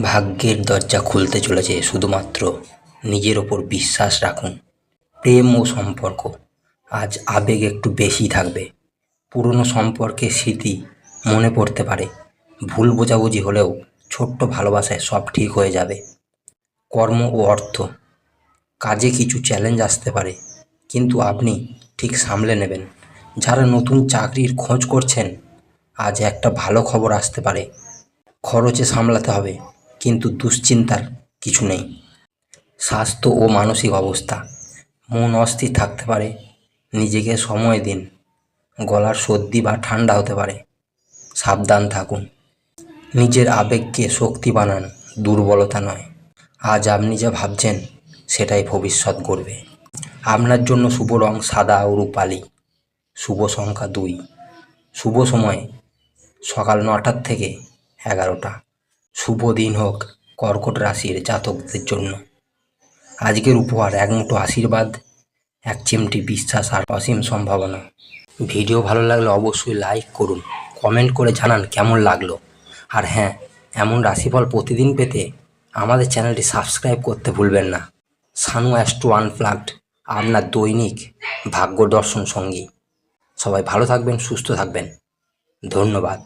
ভাগ্যের দরজা খুলতে চলেছে শুধুমাত্র নিজের ওপর বিশ্বাস রাখুন, প্রেম ও সম্পর্ক। আজ আবেগ একটু বেশি থাকবে। পুরনো সম্পর্কের স্মৃতি মনে পড়তে পারে। ভুল বোঝাবুঝি হলেও ছোট্ট ভালোবাসায় সব ঠিক হয়ে যাবে। কর্ম ও অর্থ, কাজে কিছু চ্যালেঞ্জ আসতে পারে, কিন্তু আপনি ঠিক সামলে নেবেন। যারা নতুন চাকরির খোঁজ করছেন, আজ একটা ভালো খবর আসতে পারে। খরচে সামলাতে হবে। কিন্তু দুশ্চিন্তার কিছু নেই। স্বাস্থ্য ও মানসিক অবস্থা। মন অস্থির থাকতে পারে। নিজেকে সময় দিন। গলার সর্দি বা ঠান্ডা হতে পারে। সাবধান থাকুন। নিজের আবেগকে শক্তি বানান। দুর্বলতা নয়। আজ আপনি যা ভাবছেন, সেটাই ভবিষ্যৎ করবে। আপনার জন্য শুভ রং সাদা ও রূপালি। শুভ সংখ্যা দুই। শুভ সময় সকাল নটার থেকে এগারোটা। শুভ দিন হোক কর্কট রাশির জাতকদের জন্য। আজকের উপহার এক মুঠো আশীর্বাদ, এক চিমটি বিশ্বাস আর অসীম সম্ভাবনা। ভিডিও ভালো লাগলে অবশ্যই লাইক করুন, কমেন্ট করে জানান কেমন লাগল। আর হ্যাঁ এমন রাশিফল প্রতিদিন পেতে আমাদের চ্যানেলটি সাবস্ক্রাইব করতে ভুলবেন না। সানু অ্যাস্ট্রো আনপ্লাগড আপনার দৈনিক ভাগ্য দর্শন সঙ্গী। সবাই ভালো থাকবেন, সুস্থ থাকবেন। ধন্যবাদ।